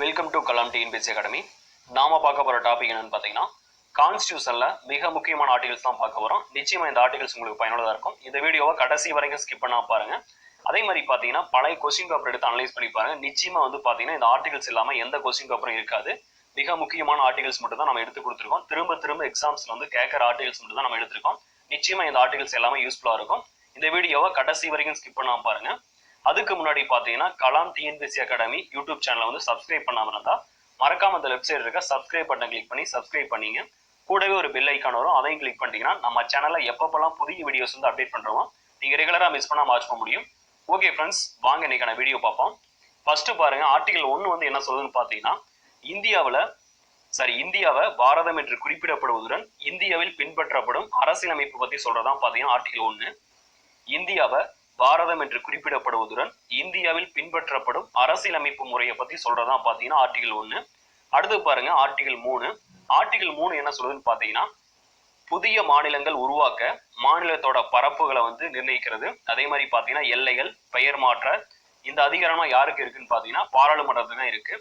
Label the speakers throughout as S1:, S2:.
S1: Welcome to Kalam TNPSC academy நாம பார்க்க போற டாபிக் என்னன்னு பார்த்தீங்கன்னா கான்ஸ்டியூஷன்ல மிக முக்கியமான ஆர்டிகல்ஸ் தான் பார்க்க போறோம். நிச்சயமா இந்த ஆர்டிகல்ஸ் உங்களுக்கு பயனுள்ளதா இருக்கும். இந்த வீடியோவை கடைசி வரைக்கும் ஸ்கிப் பண்ணா பாருங்க. அதே மாதிரி பார்த்தீங்கன்னா பழைய கொஸ்டின் பேப்பர் எடுத்து அனலைஸ் பண்ணி பாருங்க. நிச்சயமா வந்து பார்த்தீங்கன்னா இந்த ஆர்டிகல்ஸ் இல்லாம எந்த கொஸ்டின் பேப்பரும் இருக்காது. மிக முக்கியமான ஆர்டிகல்ஸ் மட்டும் தான் நம்ம எடுத்து கொடுத்துருக்கோம். திரும்ப திரும்ப எக்ஸாம்ஸ்ல வந்து கேட்கற ஆர்டிகல்ஸ் மட்டும் தான் நம்ம எடுத்திருக்கோம். நிச்சயமா இந்த ஆர்டிகல்ஸ் எல்லாமே யூஸ்ஃபுல்லா இருக்கும். இந்த வீடியோவை கடைசி வரைக்கும் ஸ்கிப் பண்ணாம பாருங்க. அதுக்கு முன்னாடி பார்த்தீங்கன்னா கலாம் டிஎன்பிசி அகாடமி யூடியூப் சேனலை வந்து சப்ஸ்கிரைப் பண்ணாமல் இருந்தால் மறக்காம அந்த வெப்சைட் இருக்க சப்ஸ்கிரைப் பட்டன் கிளிக் பண்ணி சப்ஸ்கிரைப் பண்ணீங்க. கூடவே ஒரு பெல் ஐக்கான் வரும். அதையும் கிளிக் பண்ணிட்டீங்கன்னா நம்ம சேனலில் எப்பப்பெல்லாம் புதிய வீடியோஸ் வந்து அப்டேட் பண்ணுறோம் நீங்கள் ரெகுலராக மிஸ் பண்ணாம வாட்ச் பண்ண முடியும். ஓகே ஃப்ரெண்ட்ஸ் வாங்க இன்னைக்கான வீடியோ பார்ப்போம். ஃபர்ஸ்ட் பாருங்க ஆர்டிகல் ஒன்று வந்து என்ன சொல்லுதுன்னு பார்த்தீங்கன்னா இந்தியாவில் சரி இந்தியாவை பாரதம் என்று குறிப்பிடப்படுவதுடன் இந்தியாவில் பின்பற்றப்படும் அரசியலமைப்பு பற்றி சொல்றதான் பார்த்தீங்கன்னா ஆர்டிகல் ஒன்று இந்தியாவை பாரதம் என்று குறிப்பிடப்படுவதுடன் இந்தியாவில் பின்பற்றப்படும் அரசியலமைப்பு முறையை பத்தி சொல்றதான் பாத்தீங்கன்னா ஆர்டிகல் ஒன்னு. அடுத்து பாருங்க ஆர்டிகல் மூணு. ஆர்டிகல் மூணு என்ன சொல்லுதுன்னு பாத்தீங்கன்னா புதிய மாநிலங்கள் உருவாக்க மாநிலத்தோட பரப்புகளை வந்து நிர்ணயிக்கிறது. அதே மாதிரி பாத்தீங்கன்னா எல்லைகள் பெயர் மாற்ற இந்த அதிகாரம்லாம் யாருக்கு இருக்குன்னு பாத்தீங்கன்னா பாராளுமன்றத்துக்கு தான் இருக்கு.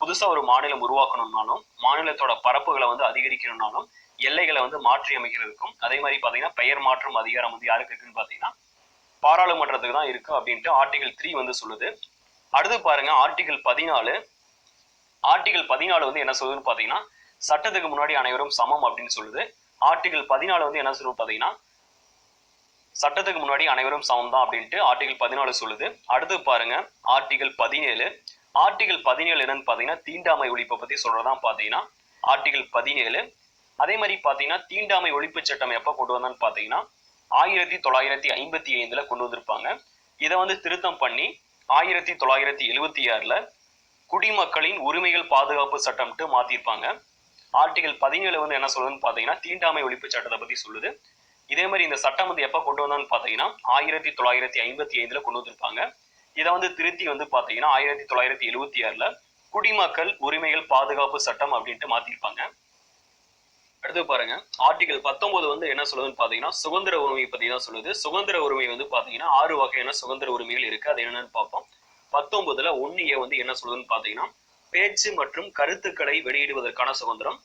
S1: புதுசா ஒரு மாநிலம் உருவாக்கணும்னாலும் மாநிலத்தோட பரப்புகளை வந்து அதிகரிக்கணும்னாலும் எல்லைகளை வந்து மாற்றி அமைக்கிறதுக்கும் அதே மாதிரி பாத்தீங்கன்னா பெயர் மாற்றும் அதிகாரம் வந்து யாருக்கு இருக்குன்னு பாத்தீங்கன்னா பாராளுமன்றத்துக்கு தான் இருக்கு அப்படின்ட்டு ஆர்டிகல் த்ரீ வந்து சொல்லுது. அடுத்து பாருங்க ஆர்டிகல் பதினாலு. ஆர்டிகல் பதினாலு வந்து என்ன சொல்லுதுன்னு பாத்தீங்கன்னா சட்டத்துக்கு முன்னாடி அனைவரும் சமம் அப்படின்னு சொல்லுது. ஆர்டிகல் பதினாலு வந்து என்ன சொல்லுது பாத்தீங்கன்னா சட்டத்துக்கு முன்னாடி அனைவரும் சமம் தான் அப்படின்ட்டு ஆர்டிகல் பதினாலு சொல்லுது. அடுத்து பாருங்க ஆர்டிகல் பதினேழு. ஆர்டிகல் பதினேழு என்னன்னு பாத்தீங்கன்னா தீண்டாமை ஒழிப்பை பத்தி சொல்றதான் பாத்தீங்கன்னா ஆர்டிகல் பதினேழு. அதே மாதிரி பாத்தீங்கன்னா தீண்டாமை ஒழிப்பு சட்டம் எப்ப கொண்டு வந்தான்னு பாத்தீங்கன்னா ஆயிரத்தி தொள்ளாயிரத்தி ஐம்பத்தி ஐந்துல கொண்டு வந்திருப்பாங்க. இதை வந்து திருத்தம் பண்ணி ஆயிரத்தி தொள்ளாயிரத்தி எழுவத்தி ஆறுல குடிமக்களின் உரிமைகள் பாதுகாப்பு சட்டம்ட்டு மாத்திருப்பாங்க. ஆர்டிகல் பதினேழு வந்து என்ன சொல்லுதுன்னு பாத்தீங்கன்னா தீண்டாமை ஒழிப்பு சட்டத்தை பத்தி சொல்லுது. இதே மாதிரி இந்த சட்டம் வந்து எப்ப கொண்டு வந்தான்னு பாத்தீங்கன்னா ஆயிரத்தி தொள்ளாயிரத்தி ஐம்பத்தி ஐந்துல கொண்டு வந்திருப்பாங்க. இதை வந்து திருத்தி வந்து பாத்தீங்கன்னா ஆயிரத்தி தொள்ளாயிரத்தி எழுவத்தி ஆறுல குடிமக்கள் உரிமைகள் பாதுகாப்பு சட்டம் அப்படின்ட்டு மாத்திருப்பாங்க. அடுத்து பாருங்க. ஆர்டிகல் பத்தொன்பது வந்து என்ன சொல்லுதுன்னு பாத்தீங்கன்னா சுதந்திர உரிமை பத்தி தான் சொல்லுது. சுதந்திர உரிமை வந்து பாத்தீங்கன்னா ஆறு வகையான சுதந்திர உரிமைகள் இருக்கு. அது என்னன்னு பார்ப்போம். பத்தொன்பதுல ஒன்னிய வந்து என்ன சொல்லுதுன்னு பாத்தீங்கன்னா பேச்சு மற்றும் கருத்துக்களை வெளியிடுவதற்கான சுதந்திரம்.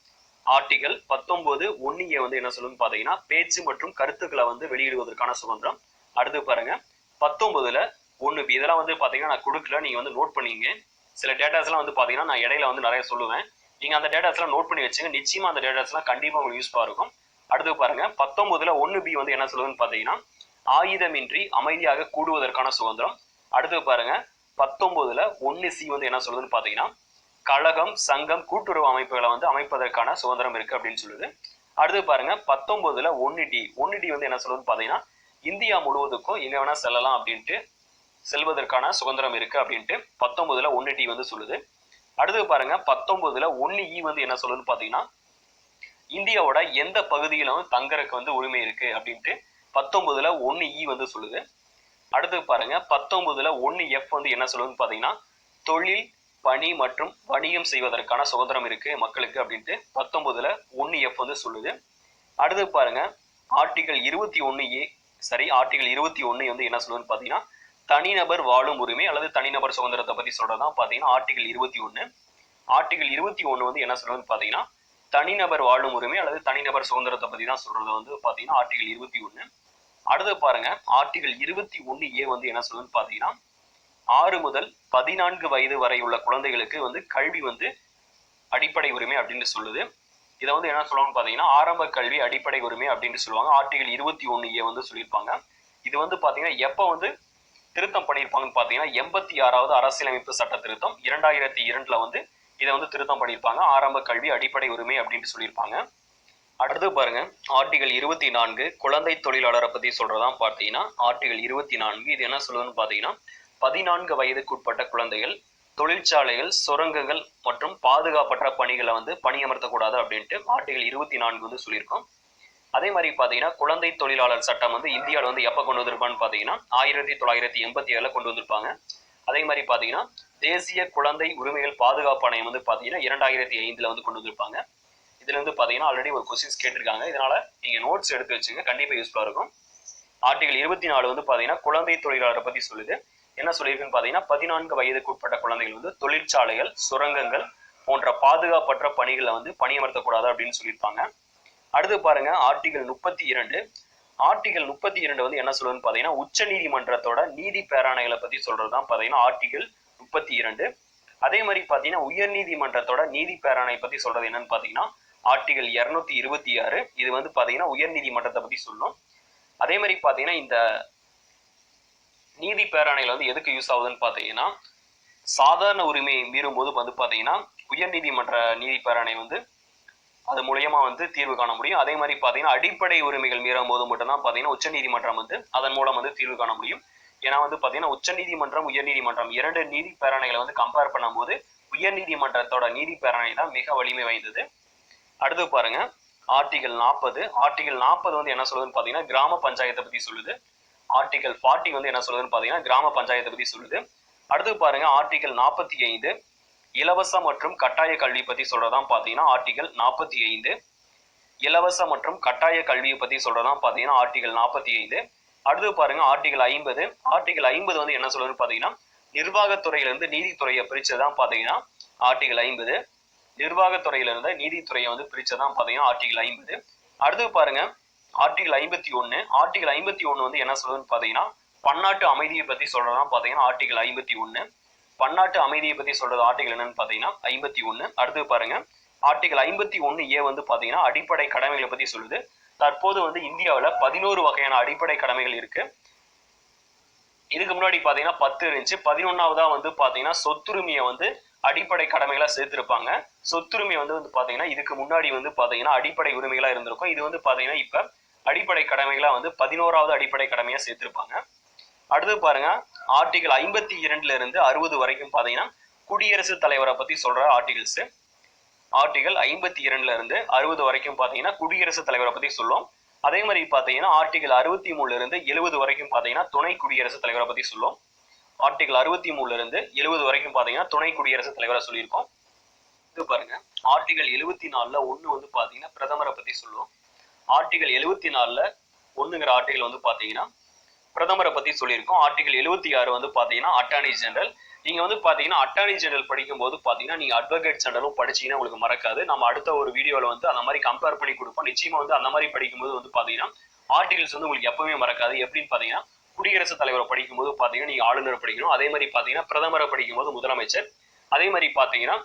S1: ஆர்டிகல் பத்தொன்பது ஒன்னிய வந்து என்ன சொல்லுதுன்னு பாத்தீங்கன்னா பேச்சு மற்றும் கருத்துக்களை வந்து வெளியிடுவதற்கான சுதந்திரம். அடுத்து பாருங்க. பத்தொன்பதுல ஒன்று பி. இதெல்லாம் வந்து பாத்தீங்கன்னா நான் கொடுக்கல. நீங்க வந்து நோட் பண்ணீங்க சில டேட்டாஸ் எல்லாம் வந்து பாத்தீங்கன்னா நான் இடையில வந்து நிறைய சொல்லுவேன். நீங்க அந்த டேட்டாஸ்லாம் நோட் பண்ணி வச்சுங்க. நிச்சயமா அந்த டேட்டாஸ்லாம் கண்டிப்பா உங்களுக்கு யூஸ்ஃபா இருக்கும். அடுத்து பாருங்க பத்தொன்பதுல ஒன்னு பி வந்து என்ன சொல்லுதுன்னு பாத்தீங்கன்னா ஆயுதமின்றி அமைதியாக கூடுவதற்கான சுதந்திரம். அடுத்து பாருங்க பத்தொன்பதுல ஒன்னு சி வந்து என்ன சொல்லுதுன்னு பாத்தீங்கன்னா கழகம் சங்கம் கூட்டுறவு அமைப்புகளை வந்து அமைப்பதற்கான சுதந்திரம் இருக்கு அப்படின்னு சொல்லுது. அடுத்து பாருங்க பத்தொன்பதுல ஒன்னு டி ஒன்னு டி வந்து என்ன சொல்லுதுன்னு பாத்தீங்கன்னா இந்தியா முழுவதுக்கும் எங்க வேணா செல்லலாம் அப்படின்ட்டு செல்வதற்கான சுதந்திரம் இருக்கு அப்படின்ட்டு பத்தொன்பதுல ஒன்னு டி வந்து சொல்லுது. அடுத்து பாருங்க பத்தொன்பதுல ஒன்னு இ e வந்து என்ன சொல்லுதுன்னு பாத்தீங்கன்னா இந்தியாவோட எந்த பகுதியிலும் தங்கறதுக்கு வந்து உரிமை இருக்கு அப்படின்ட்டு பத்தொன்பதுல ஒன்னு இ e வந்து சொல்லுது. அடுத்து பாருங்க பத்தொன்பதுல ஒன்னு எஃப் வந்து என்ன சொல்லுதுன்னு பாத்தீங்கன்னா தொழில் பணி மற்றும் வணிகம் செய்வதற்கான சுதந்திரம் இருக்கு மக்களுக்கு அப்படின்ட்டு பத்தொன்பதுல ஒன்னு எஃப் வந்து சொல்லுது. அடுத்து பாருங்க ஆர்டிகல் இருபத்தி ஒன்னு ஏ சரி ஆர்டிகல் இருபத்தி ஒன்னு வந்து என்ன சொல்லுதுன்னு பாத்தீங்கன்னா தனிநபர் வாழும் உரிமை அல்லது தனிநபர் சுதந்திரத்தை பத்தி சொல்றதுதான் பாத்தீங்கன்னா ஆர்டிகல் இருபத்தி ஒன்னு ஆர்டிகல் இருபத்தி ஒன்னு வந்து என்ன சொல்லுதுன்னு பாத்தீங்கன்னா தனிநபர் வாழும் உரிமை அல்லது தனிநபர் சுதந்திரத்தை பத்தி தான் சொல்றது வந்து பாத்தீங்கன்னா ஆர்டிகல் இருபத்தி ஒன்னு அடுத்து பாருங்க ஆர்டிகல் இருபத்தி ஒன்னு ஏ வந்து என்ன சொல்லுதுன்னு பாத்தீங்கன்னா ஆறு முதல் பதினான்கு வயது வரை உள்ள குழந்தைகளுக்கு வந்து கல்வி வந்து அடிப்படை உரிமை அப்படின்னு சொல்லுது. இதை வந்து என்ன சொல்லணும்னு பாத்தீங்கன்னா ஆரம்ப கல்வி அடிப்படை உரிமை அப்படின்னு சொல்லுவாங்க. ஆர்டிகல் இருபத்தி ஒன்னு ஏ வந்து சொல்லியிருப்பாங்க. இது வந்து பாத்தீங்கன்னா எப்ப வந்து திருத்தம் பண்ணியிருப்பாங்கன்னு பார்த்தீங்கன்னா எண்பத்தி ஆறாவது அரசியலமைப்பு சட்ட திருத்தம் இரண்டாயிரத்தி இரண்டுல வந்து இதை வந்து திருத்தம் பண்ணியிருப்பாங்க. ஆரம்ப கல்வி அடிப்படை உரிமை அப்படின்ட்டு சொல்லியிருப்பாங்க. அடுத்து பாருங்க ஆர்டிகல் இருபத்தி நான்கு குழந்தை தொழிலாளரை பத்தி சொல்றதான் பார்த்தீங்கன்னா ஆர்டிகல் இருபத்தி நான்கு. இது என்ன சொல்லுதுன்னு பார்த்தீங்கன்னா பதினான்கு வயதுக்குட்பட்ட குழந்தைகள் தொழிற்சாலைகள் சுரங்கங்கள் மற்றும் பாதுகாப்பற்ற பணிகளை வந்து பணியமர்த்தக்கூடாது அப்படின்ட்டு ஆர்டிகல் இருபத்தி நான்கு வந்து சொல்லியிருக்கோம். அதே மாதிரி பார்த்தீங்கன்னா குழந்தை தொழிலாளர் சட்டம் வந்து இந்தியாவில் வந்து எப்போ கொண்டு வந்திருப்பான்னு பார்த்தீங்கன்னா ஆயிரத்தி தொள்ளாயிரத்தி எண்பத்தி ஏழில் கொண்டு வந்திருப்பாங்க. அதே மாதிரி பார்த்தீங்கன்னா தேசிய குழந்தை உரிமைகள் பாதுகாப்பு ஆணையம் வந்து பார்த்தீங்கன்னா இரண்டாயிரத்தி ஐந்தில் வந்து கொண்டு வந்திருப்பாங்க. இதுல இருந்து ஆல்ரெடி ஒரு கொஸ்டின்ஸ் கேட்டிருக்காங்க. இதனால நீங்கள் நோட்ஸ் எடுத்து வச்சுங்க. கண்டிப்பாக யூஸ்ஃபுல்லாக இருக்கும். ஆர்டிகல் இருபத்தி நாலு வந்து பார்த்தீங்கன்னா குழந்தை தொழிலாளரை பற்றி சொல்லுது. என்ன சொல்லியிருக்குன்னு பார்த்தீங்கன்னா பதினான்கு வயதுக்கு உட்பட்ட குழந்தைகள் வந்து தொழிற்சாலைகள் சுரங்கங்கள் போன்ற பாதுகாப்பற்ற பணிகளை வந்து பணியமர்த்தக்கூடாது அப்படின்னு சொல்லியிருப்பாங்க. அடுத்து பாருங்க ஆர்டிகல் முப்பத்தி இரண்டு. ஆர்டிகல் முப்பத்தி இரண்டு வந்து என்ன சொல்லுதுன்னு பார்த்தீங்கன்னா உச்ச நீதிமன்றத்தோட நீதி பேராணைகளை பத்தி சொல்றது தான் பார்த்தீங்கன்னா ஆர்டிகல் முப்பத்தி இரண்டு. அதே மாதிரி பார்த்தீங்கன்னா உயர் நீதிமன்றத்தோட நீதி பேராணை பத்தி சொல்றது என்னன்னு பார்த்தீங்கன்னா ஆர்டிகல் இருநூத்தி இருபத்தி ஆறு. இது வந்து பார்த்தீங்கன்னா உயர் நீதிமன்றத்தை பத்தி சொல்லும். அதே மாதிரி பார்த்தீங்கன்னா இந்த நீதி பேராணைகள் வந்து எதுக்கு யூஸ் ஆகுதுன்னு பார்த்தீங்கன்னா சாதாரண உரிமையை மீறும் போது வந்து பார்த்தீங்கன்னா உயர் நீதிமன்ற நீதி பேராணை வந்து அது மூலியமா வந்து தீர்வு காண முடியும். அதே மாதிரி பார்த்தீங்கன்னா அடிப்படை உரிமைகள் மீறும் போது மட்டும்தான் பார்த்தீங்கன்னா உச்ச நீதிமன்றம் வந்து அதன் மூலம் வந்து தீர்வு காண முடியும். ஏன்னா வந்து பார்த்தீங்கன்னா உச்ச நீதிமன்றம் இரண்டு நீதி பேராணைகளை வந்து கம்பேர் பண்ணும்போது உயர்நீதிமன்றத்தோட நீதி பேரணை தான் மிக வலிமை வாய்ந்தது. அடுத்து பாருங்க ஆர்டிகல் நாற்பது ஆர்டிகல் நாற்பது வந்து என்ன சொல்லுதுன்னு பார்த்தீங்கன்னா கிராம பஞ்சாயத்தை பத்தி சொல்லுது. ஆர்டிகல் ஃபார்ட்டி வந்து என்ன சொல்லுதுன்னு பார்த்தீங்கன்னா கிராம பஞ்சாயத்தை பத்தி சொல்லுது. அடுத்து பாருங்க ஆர்டிகல் நாற்பத்தி ஐந்து. இலவச மற்றும் கட்டாய கல்வி பத்தி சொல்றதான் பார்த்தீங்கன்னா ஆர்டிகல் நாற்பத்தி ஐந்து. இலவச மற்றும் கட்டாய கல்வியை பத்தி சொல்றதான் பார்த்தீங்கன்னா ஆர்டிகல் நாற்பத்தி ஐந்து. அடுத்து பாருங்க ஆர்டிகல் ஐம்பது. ஆர்டிகல் ஐம்பது வந்து என்ன சொல்லுதுன்னு பார்த்தீங்கன்னா நிர்வாகத்துறையிலிருந்து நீதித்துறையை பிரிச்சதான் பார்த்தீங்கன்னா ஆர்டிகல் ஐம்பது. நிர்வாகத்துறையிலிருந்து நீதித்துறையை வந்து பிரிச்சதான் பார்த்தீங்கன்னா ஆர்டிகல் ஐம்பது. அடுத்து பாருங்க ஆர்டிகல் ஐம்பத்தி ஒன்று ஆர்டிகல் ஐம்பத்தி ஒன்று வந்து என்ன சொல்லுதுன்னு பார்த்தீங்கன்னா பன்னாட்டு அமைதியை பத்தி சொல்றதான் பார்த்தீங்கன்னா ஆர்டிகல் ஐம்பத்தி ஒன்று பன்னாட்டு அமைதியை பத்தி சொல்றது ஆர்டிகல் என்னன்னு பாத்தீங்கன்னா ஐம்பத்தி ஒண்ணு. அடுத்து பாருங்க. ஆர்டிகல் ஐம்பத்தி ஒண்ணு ஏ வந்து பாத்தீங்கன்னா அடிப்படை கடமைகளை பத்தி சொல்லுது. தற்போது வந்து இந்தியாவில் பதினோரு வகையான அடிப்படை கடமைகள் இருக்கு. இதுக்கு முன்னாடி பாத்தீங்கன்னா பத்து இருந்துச்சு. பதினொன்னாவதா வந்து பாத்தீங்கன்னா சொத்துரிமையை வந்து அடிப்படை கடமைகளா சேர்த்திருப்பாங்க. சொத்துரிமை வந்து வந்து பாத்தீங்கன்னா இதுக்கு முன்னாடி வந்து பாத்தீங்கன்னா அடிப்படை உரிமைகளா இருந்திருக்கும். இது வந்து பாத்தீங்கன்னா இப்ப அடிப்படை கடமைகளா வந்து பதினோராவது அடிப்படை கடமையா சேர்த்திருப்பாங்க. அடுத்து பாருங்க. ஆர்டிகல் ஐம்பத்தி இரண்டுல இருந்து அறுபது வரைக்கும் பார்த்தீங்கன்னா குடியரசுத் தலைவரை பத்தி சொல்ற ஆர்டிகல்ஸ் ஆர்டிகல் ஐம்பத்தி இரண்டுல இருந்து அறுபது வரைக்கும் பாத்தீங்கன்னா குடியரசுத் தலைவரை பத்தி சொல்லும் அதே மாதிரி பாத்தீங்கன்னா ஆர்டிகல் அறுபத்தி மூணுல இருந்து எழுபது வரைக்கும் பாத்தீங்கன்னா துணை குடியரசுத் தலைவரை பத்தி சொல்லும் ஆர்டிகல் அறுபத்தி மூணுல இருந்து எழுபது வரைக்கும் பாத்தீங்கன்னா துணை குடியரசுத் தலைவரை சொல்லியிருக்கோம். இது பாருங்க. ஆர்டிகல் எழுபத்தி நாலுல ஒண்ணு வந்து பாத்தீங்கன்னா பிரதமரை பத்தி சொல்லும் ஆர்டிகல் எழுபத்தி நாலுல ஒண்ணுங்கிற ஆர்டிகல் வந்து பாத்தீங்கன்னா பிரதமரை பத்தி சொல்லியிருக்கோம். ஆர்டிகல் எழுபத்தி ஆறு வந்து பாத்தீங்கன்னா அட்டார்னி ஜெனரல் நீங்க வந்து பாத்தீங்கன்னா அட்டார்னி ஜெனரல் படிக்கும் போது பாத்தீங்கன்னா நீங்க அட்வொகேட் ஜெனரலும் படிச்சீங்கன்னா உங்களுக்கு மறக்காது. நம்ம அடுத்த ஒரு வீடியோல வந்து அந்த மாதிரி கம்பேர் பண்ணி கொடுப்போம். நிச்சயமா வந்து அந்த மாதிரி படிக்கும்போது வந்து பாத்தீங்கன்னா ஆர்டிகல்ஸ் வந்து உங்களுக்கு எப்பவுமே மறக்காது. எப்படின்னு பாத்தீங்கன்னா குடியரசுத் தலைவரை படிக்கும்போது பாத்தீங்கன்னா நீங்க ஆளுநர் படிக்கணும். அதே மாதிரி பாத்தீங்கன்னா பிரதமரை படிக்கும்போது முதலமைச்சர். அதே மாதிரி பாத்தீங்கன்னா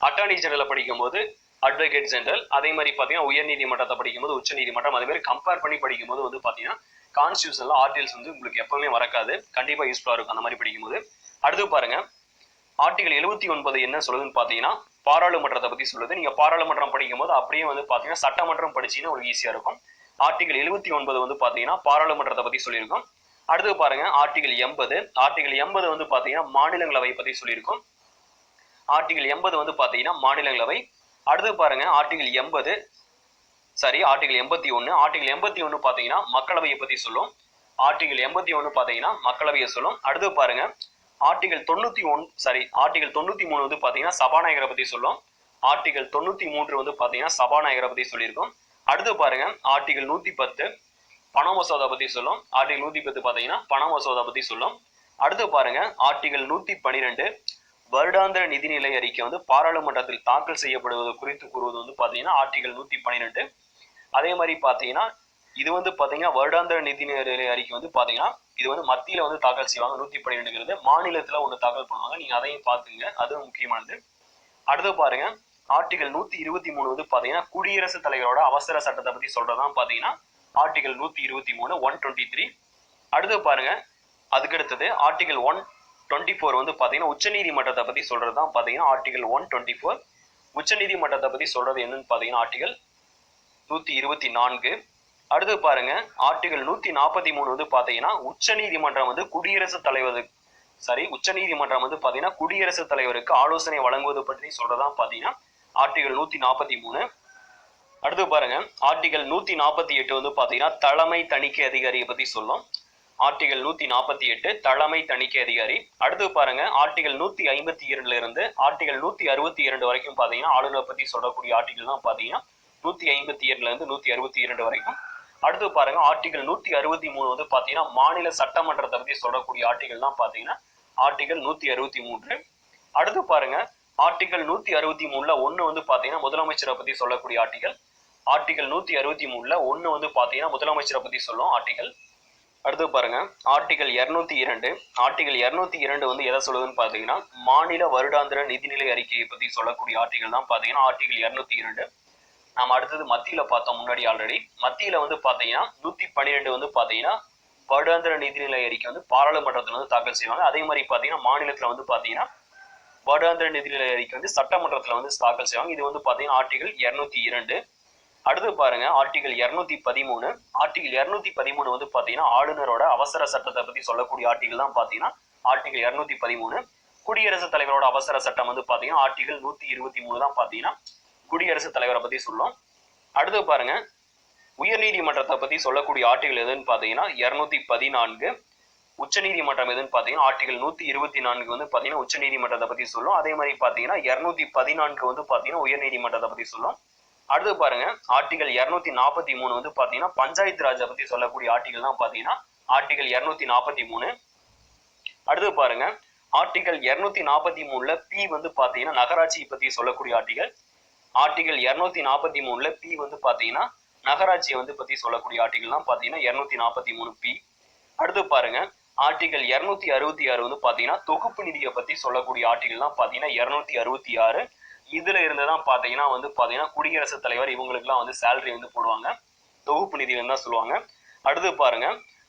S1: அட்டார்னி ஜெனரலை படிக்கும்போது அட்வொகேட் ஜெனரல் அதே மாதிரி பாத்தீங்கன்னா உயர் நீதிமன்றத்தை படிக்கும்போது உச்ச நீதிமன்றம் அதே மாதிரி கம்பேர் பண்ணி படிக்கும்போது வந்து பாத்தீங்கன்னா கான்ஸ்டியூஷனில் ஆர்டிகல்ஸ் வந்து உங்களுக்கு எப்பவுமே மறக்காது. கண்டிப்பா யூஸ்ஃபுல்லாக இருக்கும் அந்த மாதிரி படிக்கும்போது. அடுத்து பாருங்க. ஆர்டிகல் எழுபத்தி ஒன்பது என்ன சொல்லுதுன்னு பாத்தீங்கன்னா பாராளுமன்றத்தை பத்தி சொல்லுது. நீங்க பாராளுமன்றம் படிக்கும்போது அப்படியே வந்து பாத்தீங்கன்னா சட்டமன்றம் படிச்சீங்கன்னா உங்களுக்கு ஈஸியா இருக்கும். ஆர்டிகல் எழுபத்தி ஒன்பது வந்து பாத்தீங்கன்னா பாராளுமன்றத்தை பத்தி சொல்லியிருக்கோம். அடுத்து பாருங்க. ஆர்டிகல் எண்பது. ஆர்டிகல் எண்பது வந்து பாத்தீங்கன்னா மாநிலங்களவை பத்தி சொல்லியிருக்கோம். ஆர்டிகல் எண்பது வந்து பாத்தீங்கன்னா மாநிலங்களவை. அடுத்து பாருங்க. ஆர்டிகல் எண்பது. சாரி ஆர்டிகல் எண்பத்தி ஒன்று ஆர்டிகல் எண்பத்தி ஒன்று பார்த்தீங்கன்னா மக்களவையை பற்றி சொல்லும். ஆர்டிகல் எண்பத்தி ஒன்று பார்த்தீங்கன்னா மக்களவையை சொல்லும். அடுத்து பாருங்க. ஆர்டிகல் தொண்ணூற்றி ஒன் சாரி ஆர்டிகல் தொண்ணூற்றி மூணு வந்து பார்த்தீங்கன்னா சபாநாயகரை பற்றி சொல்லும். ஆர்டிகல் தொண்ணூற்றி மூன்று வந்து பார்த்தீங்கன்னா சபாநாயகரை பற்றி சொல்லியிருக்கோம். அடுத்து பாருங்க. ஆர்டிகல் நூற்றி பத்து பண மசோதா பற்றி சொல்லும். ஆர்டிகல் நூற்றி பத்து பார்த்தீங்கன்னா பண மசோதா பற்றி சொல்லும். அடுத்து பாருங்க. ஆர்டிகல் நூற்றி பன்னிரெண்டு வருடாந்திர நிதிநிலை அறிக்கை வந்து பாராளுமன்றத்தில் தாக்கல் செய்யப்படுவது குறித்து கூறுவது வந்து பார்த்தீங்கன்னா ஆர்டிகல் நூற்றி பன்னிரெண்டு. அதே மாதிரி பார்த்தீங்கன்னா இது வந்து பார்த்தீங்கன்னா வருடாந்திர நிதிநிலை அறிக்கை வந்து பார்த்தீங்கன்னா இது வந்து மத்தியில் வந்து தாக்கல் செய்வாங்க. நூற்றி பன்னிரெண்டுங்கிறது மாநிலத்தில் ஒன்று தாக்கல் பண்ணுவாங்க. நீங்கள் அதையும் பார்த்துங்க அதுவும் முக்கியமானது. அடுத்து பாருங்க. ஆர்டிகல் நூற்றி இருபத்தி மூணு வந்து பார்த்தீங்கன்னா குடியரசுத் தலைவரோட அவசர சட்டத்தை பற்றி சொல்கிறதான் பார்த்தீங்கன்னா ஆர்டிகல் நூற்றி இருபத்தி மூணு ஒன் டுவெண்ட்டி த்ரீ அடுத்து பாருங்க. அதுக்கடுத்தது ஆர்டிகல் ஒன் டுவெண்ட்டி ஃபோர் வந்து பார்த்தீங்கன்னா உச்சநீதிமன்றத்தை பற்றி சொல்கிறது தான் பார்த்தீங்கன்னா ஆர்டிகல் ஒன் டுவெண்ட்டி ஃபோர் உச்சநீதிமன்றத்தை பற்றி சொல்கிறது என்னன்னு பார்த்தீங்கன்னா ஆர்டிகல் நூத்தி இருபத்தி நான்கு. அடுத்து பாருங்க ஆர்டிகல் நூத்தி நாற்பத்தி மூணு வந்து பாத்தீங்கன்னா உச்ச நீதிமன்றம் வந்து குடியரசுத் தலைவர் சாரி உச்ச நீதிமன்றம் வந்து பாத்தீங்கன்னா குடியரசுத் தலைவருக்கு ஆலோசனை வழங்குவது பற்றி சொல்றதா பாத்தீங்கன்னா ஆர்டிகல் நூத்தி நாற்பத்தி மூணு. அடுத்து பாருங்க ஆர்டிகல் நூத்தி நாற்பத்தி எட்டு வந்து பாத்தீங்கன்னா தலைமை தணிக்கை அதிகாரியை பத்தி சொல்லும். ஆர்டிகல் நூத்தி நாற்பத்தி எட்டு தலைமை தணிக்கை அதிகாரி. அடுத்து பாருங்க ஆர்டிகல் நூத்தி ஐம்பத்தி இரண்டுல இருந்து ஆர்டிகல் நூத்தி அறுபத்தி இரண்டு வரைக்கும் பாத்தீங்கன்னா ஆளுநர் பத்தி சொல்லக்கூடிய ஆர்டிகல் தான் பாத்தீங்கன்னா நூத்தி ஐம்பத்தி ஏழுல இருந்து நூத்தி அறுபத்தி இரண்டு வரைக்கும். அடுத்து பாருங்க ஆர்டிகல் நூத்தி அறுபத்தி மூணு வந்து பாத்தீங்கன்னா மாநில சட்டமன்றத்தை பத்தி சொல்லக்கூடிய ஆர்டிகல் தான் பாத்தீங்கன்னா ஆர்டிகல் நூத்தி அறுபத்தி மூன்று. அடுத்து பாருங்க ஆர்டிகல் நூத்தி அறுபத்தி மூணுல ஒண்ணு வந்து பாத்தீங்கன்னா முதலமைச்சரை பத்தி சொல்லக்கூடிய ஆர்டிகல் ஆர்டிகல் நூத்தி அறுபத்தி மூணுல ஒண்ணு வந்து பாத்தீங்கன்னா முதலமைச்சரை பத்தி சொல்லும் ஆர்டிகல் அடுத்து பாருங்க ஆர்டிகல் இருநூத்தி இரண்டு. ஆர்டிகல் இருநூத்தி இரண்டு வந்து எதை சொல்லுதுன்னு பாத்தீங்கன்னா மாநில வருடாந்திர நிதிநிலை அறிக்கையை பத்தி சொல்லக்கூடிய ஆர்டிகல் தான் பாத்தீங்கன்னா ஆர்டிகல் இருநூத்தி இரண்டு. நாம அடுத்தது மத்தியில பார்த்தோம் முன்னாடி ஆல்ரெடி மத்தியில வந்து பாத்தீங்கன்னா நூத்தி பன்னிரெண்டு வந்து பாத்தீங்கன்னா வருடாந்திர நிதிநிலை அறிக்கை வந்து பாராளுமன்றத்துல வந்து தாக்கல் செய்வாங்க. அதே மாதிரி பாத்தீங்கன்னா மாநிலத்துல வந்து பாத்தீங்கன்னா வருடாந்திர நிதிநிலை அறிக்கை வந்து சட்டமன்றத்துல வந்து தாக்கல் செய்வாங்க. இது வந்து பாத்தீங்கன்னா ஆர்டிகல் இருநூத்தி இரண்டு. அடுத்து பாருங்க ஆர்டிகல் இருநூத்தி பதிமூணு. ஆர்டிகல் இருநூத்தி பதிமூணு வந்து பாத்தீங்கன்னா ஆளுநரோட அவசர சட்டத்தை பத்தி சொல்லக்கூடிய ஆர்டிகல் தான் பாத்தீங்கன்னா ஆர்டிகல் இருநூத்தி பதிமூணு. குடியரசுத் தலைவரோட அவசர சட்டம் வந்து பாத்தீங்கன்னா ஆர்டிகல் நூத்தி இருபத்தி மூணு தான் பாத்தீங்கன்னா குடியரசுத் தலைவரை பத்தி சொல்லும். அடுத்து பாருங்க. உயர்நீதிமன்றத்தை பத்தி சொல்லக்கூடிய ஆர்டிகள் எதுன்னு பாத்தீங்கன்னா இருநூத்தி பதினான்கு. உச்சநீதிமன்றம் எதுன்னு பாத்தீங்கன்னா ஆர்டிகல் நூத்தி இருபத்தி நான்கு வந்து பாத்தீங்கன்னா உச்சநீதிமன்றத்தை பத்தி சொல்லும். அதே மாதிரி பாத்தீங்கன்னா இருநூத்தி பதினான்கு வந்து பாத்தீங்கன்னா உயர்நீதிமன்றத்தை பத்தி சொல்லும். அடுத்து பாருங்க. ஆர்டிகல் இருநூத்தி நாற்பத்தி மூணு வந்து பாத்தீங்கன்னா பஞ்சாயத்து ராஜை பத்தி சொல்லக்கூடிய ஆர்டிகல் தான் பாத்தீங்கன்னா ஆர்டிகல் இருநூத்தி நாற்பத்தி மூணு. அடுத்து பாருங்க. ஆர்டிகல் இருநூத்தி நாற்பத்தி மூணுல பி வந்து பாத்தீங்கன்னா நகராட்சியை பத்தி சொல்லக்கூடிய ஆர்டிகல். ஆர்டிகல் இரநூத்தி நாற்பத்தி மூணுல பி வந்து பாத்தீங்கன்னா நகராட்சியை வந்து பத்தி சொல்லக்கூடிய ஆர்டிகல் தான் பாத்தீங்கன்னா நாற்பத்தி மூணு பி அடுத்து பாருங்க ஆர்டிகல் இரநூத்தி அறுபத்தி ஆறு வந்து பாத்தீங்கன்னா தொகுப்பு நிதியை பத்தி சொல்லக்கூடிய ஆர்டிகல் தான் பாத்தீங்கன்னா அறுபத்தி ஆறு. இதுல இருந்துதான் பாத்தீங்கன்னா வந்து பாத்தீங்கன்னா குடியரசுத் தலைவர் இவங்களுக்குலாம் வந்து சேலரி வந்து போடுவாங்க. தொகுப்பு நிதியில தான் சொல்லுவாங்க. அடுத்து பாருங்க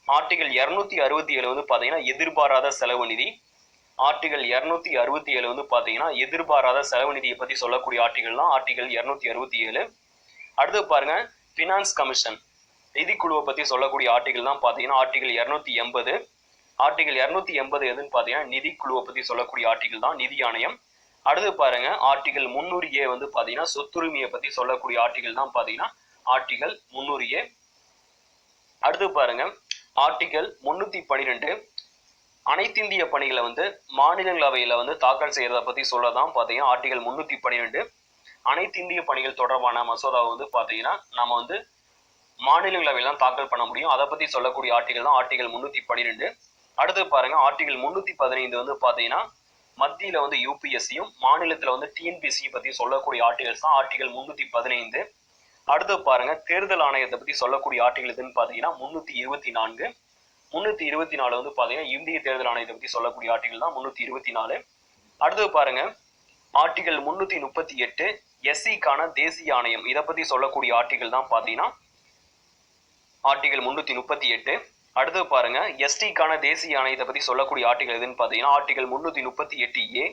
S1: ஆர்டிகல் இரநூத்தி அறுபத்தி ஏழு வந்து பாத்தீங்கன்னா எதிர்பாராத செலவு நிதி. ஆர்டிகல் இருநூத்தி அறுபத்தி ஏழு வந்து பார்த்தீங்கன்னா எதிர்பாராத செலவு நிதியை பற்றி சொல்லக்கூடிய ஆர்டிகல் தான் ஆர்டிகல் இருநூத்தி அறுபத்தி ஏழு. அடுத்து பாருங்க ஃபினான்ஸ் கமிஷன் நிதிக்குழுவை பற்றி சொல்லக்கூடிய ஆர்டிகல் தான் பார்த்தீங்கன்னா ஆர்டிகல் இருநூத்தி எண்பது. ஆர்டிகல் இருநூத்தி எண்பது எதுன்னு பார்த்தீங்கன்னா நிதிக்குழுவை பற்றி சொல்லக்கூடிய ஆர்டிகல் தான் நிதி ஆணையம். அடுத்து பாருங்க ஆர்டிகல் முன்னூறு ஏ வந்து பார்த்தீங்கன்னா சொத்துரிமையை பற்றி சொல்லக்கூடிய ஆர்டிகல் தான் பார்த்தீங்கன்னா ஆர்டிகல் முன்னூறு ஏ. அடுத்து பாருங்க ஆர்டிகல் முன்னூத்தி பன்னிரெண்டு அனைத்திந்திய பணிகளை வந்து மாநிலங்களவையில் வந்து தாக்கல் செய்யறத பத்தி சொல்லதான் பாத்தீங்கன்னா ஆர்டிகல் முன்னூத்தி பன்னிரெண்டு. அனைத்திந்திய பணிகள் தொடர்பான மசோதாவை வந்து பாத்தீங்கன்னா நம்ம வந்து மாநிலங்களவையெல்லாம் தான் தாக்கல் பண்ண முடியும். அதை பத்தி சொல்லக்கூடிய ஆர்டிகல் தான் ஆர்டிகல் முன்னூத்தி பன்னிரெண்டு. அடுத்து பாருங்க ஆர்டிகல் முன்னூத்தி பதினைந்து வந்து பாத்தீங்கன்னா மத்தியில வந்து யூபிஎஸ்சியும் மாநிலத்துல வந்து டிஎன்பிஎஸ்சியும் பத்தி சொல்லக்கூடிய ஆர்டிகல்ஸ் தான் ஆர்டிகல் முன்னூத்தி பதினைந்து. அடுத்து பாருங்க தேர்தல் ஆணையத்தை பத்தி சொல்லக்கூடிய ஆர்டிகல் எதுன்னு பாத்தீங்கன்னா முன்னூத்தி இருபத்தி நான்கு. முன்னூத்தி இருபத்தி நாலு வந்து பாத்தீங்கன்னா இந்திய தேர்தல் ஆணையத்தை பத்தி சொல்லக்கூடிய ஆர்டிகல் தான் முன்னூத்தி இருபத்தி நாலு. அடுத்தது பாருங்க ஆர்டிகல் முன்னூத்தி முப்பத்தி எட்டு எஸ்சிக்கான தேசிய ஆணையம். இதை பத்தி சொல்லக்கூடிய ஆர்டிகல் தான் பாத்தீங்கன்னா ஆர்டிகல் முன்னூத்தி முப்பத்தி எட்டு. அடுத்தது பாருங்க எஸ்டிக்கான தேசிய ஆணையத்தை பத்தி சொல்லக்கூடிய ஆர்டிகல் எதுன்னு பாத்தீங்கன்னா ஆர்டிகல் முன்னூத்தி முப்பத்தி எட்டு ஏ.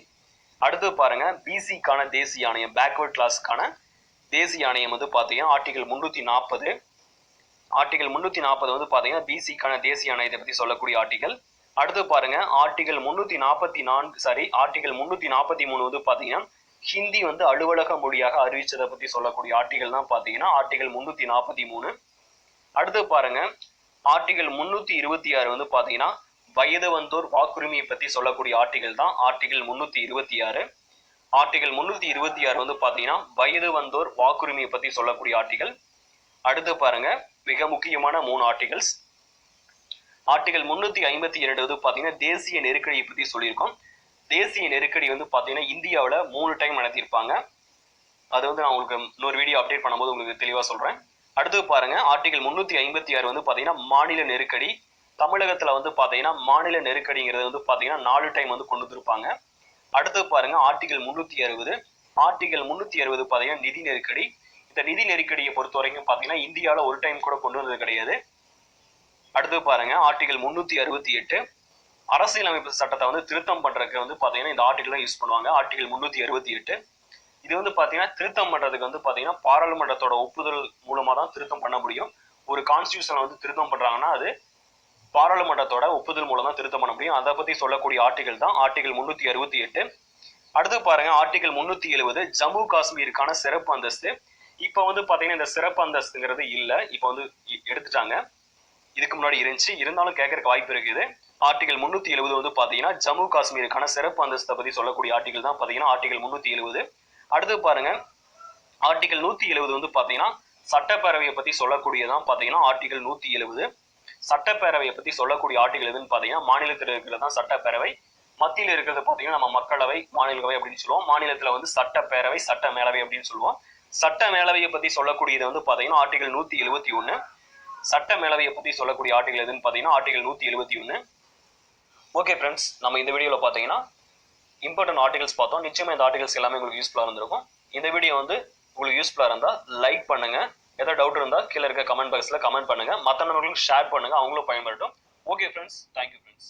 S1: அடுத்தது பாருங்க பிசிக்கான தேசிய ஆணையம் பேக்வர்ட் கிளாஸ்க்கான தேசிய ஆணையம் வந்து பாத்தீங்கன்னா ஆர்டிகல் முன்னூத்தி நாற்பது. ஆர்டிகல் முன்னூத்தி நாற்பது வந்து பாத்தீங்கன்னா பிசிக்கான தேசிய ஆணையத்தை பத்தி சொல்லக்கூடிய ஆர்டிகல். அடுத்து பாருங்க ஆர்டிகல் முன்னூத்தி நாற்பத்தி நான்கு சாரி ஆர்டிகல் முன்னூத்தி நாற்பத்தி மூணு வந்து பாத்தீங்கன்னா ஹிந்தி வந்து அலுவலக மொழியாக அறிவிச்சதை பத்தி சொல்லக்கூடிய ஆர்டிகல் தான் பாத்தீங்கன்னா ஆர்டிகல் முன்னூத்தி நாற்பத்தி மூணு. அடுத்து பாருங்க ஆர்டிகல் முன்னூத்தி இருபத்தி ஆறு வந்து பாத்தீங்கன்னா வயது வந்தோர் வாக்குரிமையை பத்தி சொல்லக்கூடிய ஆர்டிகல் தான் ஆர்டிகல் முன்னூத்தி இருபத்தி ஆறு. ஆர்டிகல் முன்னூத்தி இருபத்தி ஆறு வந்து பாத்தீங்கன்னா வயது வந்தோர் வாக்குரிமையை பத்தி சொல்லக்கூடிய ஆர்டிகல். அடுத்து பாருங்க மிக முக்கியமான மூணு ஆர்டிகல்ஸ். ஆர்டிகல் முன்னூத்தி ஐம்பத்தி இரண்டு வந்து பாத்தீங்கன்னா தேசிய நெருக்கடியை பத்தி சொல்லியிருக்கோம். தேசிய நெருக்கடி வந்து பாத்தீங்கன்னா இந்தியாவில் மூணு டைம் நடத்தியிருப்பாங்க. அது வந்து நான் உங்களுக்கு இன்னொரு வீடியோ அப்டேட் பண்ணும்போது உங்களுக்கு தெளிவாக சொல்கிறேன் அடுத்து பாருங்க ஆர்டிகல் முந்நூற்றி ஐம்பத்தி ஆறு வந்து பார்த்தீங்கன்னா மாநில நெருக்கடி. தமிழகத்தில் வந்து பார்த்தீங்கன்னா மாநில நெருக்கடிங்கிறது வந்து பார்த்தீங்கன்னா நாலு டைம் வந்து கொண்டு வந்திருப்பாங்க. அடுத்து பாருங்க ஆர்டிகல் முந்நூற்றி அறுபது. ஆர்டிகல் முந்நூற்றி அறுபது பார்த்தீங்கன்னா நிதி நெருக்கடி. இந்த நிதி நெருக்கடியை பொறுத்த வரைக்கும் பார்த்தீங்கன்னா இந்தியாவில் ஒரு டைம் கூட கொண்டு வந்தது கிடையாது. அடுத்து பாருங்க ஆர்டிகல் முன்னூத்தி அறுபத்தி எட்டு. அரசியலமைப்பு சட்டத்தை வந்து திருத்தம் பண்றதுக்கு வந்து பாத்தீங்கன்னா இந்த ஆர்டிகல் யூஸ் பண்ணுவாங்க. ஆர்டிகல் முன்னூத்தி அறுபத்தி எட்டு. இது வந்து பாத்தீங்கன்னா திருத்தம் பண்றதுக்கு வந்து பாத்தீங்கன்னா பாராளுமன்றத்தோட ஒப்புதல் மூலமா தான் திருத்தம் பண்ண முடியும். ஒரு கான்ஸ்டியூஷனை வந்து திருத்தம் பண்றாங்கன்னா அது பாராளுமன்றத்தோட ஒப்புதல் மூலம் தான் திருத்தம் பண்ண முடியும். அதை பத்தி சொல்லக்கூடிய ஆர்டிகல் தான் ஆர்டிகல் முன்னூத்தி அறுபத்தி எட்டு. அடுத்து பாருங்க ஆர்டிகல் முன்னூத்தி எழுபது ஜம்மு காஷ்மீருக்கான சிறப்பு அந்தஸ்து. இப்ப வந்து பாத்தீங்கன்னா இந்த சிறப்பு அந்தஸ்துங்கிறது இல்ல. இப்ப வந்து எடுத்துட்டாங்க. இதுக்கு முன்னாடி இருந்துச்சு. இருந்தாலும் கேட்கறதுக்கு வாய்ப்பு இருக்குது. ஆர்டிகல் முன்னூத்தி எழுபது வந்து பாத்தீங்கன்னா ஜம்மு காஷ்மீருக்கான சிறப்பு அந்தஸ்தை பத்தி சொல்லக்கூடிய ஆர்டிகல் தான் பாத்தீங்கன்னா ஆர்டிகல் முன்னூத்தி எழுபது அடுத்து பாருங்க. ஆர்டிகல் நூத்தி எழுபது வந்து பாத்தீங்கன்னா சட்டப்பேரவையை பத்தி சொல்லக்கூடியதான் பாத்தீங்கன்னா ஆர்டிகல் நூத்தி எழுபது சட்டப்பேரவையை பத்தி சொல்லக்கூடிய ஆர்டிகல் எதுன்னு பாத்தீங்கன்னா மாநிலத்தில் இருக்கிறது தான் சட்டப்பேரவை. மத்தியில் இருக்கிறது பார்த்தீங்கன்னா நம்ம மக்களவை மாநிலங்களவை அப்படின்னு சொல்லுவோம். மாநிலத்தில் வந்து சட்டப்பேரவை சட்ட மேலவை அப்படின்னு சொல்லுவோம். சட்ட மேலவையை பற்றி சொல்லக்கூடியது வந்து பார்த்தீங்கன்னா ஆர்டிகல் நூற்றி எழுபத்தி ஒன்று சட்ட மேலவையை பற்றி சொல்லக்கூடிய ஆர்டிகல் எதுன்னு பார்த்தீங்கன்னா ஆர்டிகல் நூற்றி எழுபத்தி ஒன்று ஓகே ஃப்ரெண்ட்ஸ் நம்ம இந்த வீடியோவில் பார்த்தீங்கன்னா இம்பார்ட்டன்ட் ஆர்டிகல்ஸ் பார்த்தோம். நிச்சயமாக இந்த ஆர்டிகல்ஸ் எல்லாமே உங்களுக்கு யூஸ்ஃபுல்லாக இருந்திருக்கும். இந்த வீடியோ வந்து உங்களுக்கு யூஸ்ஃபுல்லாக இருந்தால் லைக் பண்ணுங்க. ஏதாவது டவுட் இருந்தால் கீழே இருக்க கமெண்ட் பாக்ஸில் கமெண்ட் பண்ணுங்க. மற்ற நபர்களுக்கு ஷேர் பண்ணுங்க. அவங்களும் பயன்படுத்தும் ஓகே ஃப்ரெண்ட்ஸ் தேங்க்யூ ஃப்ரெண்ட்ஸ்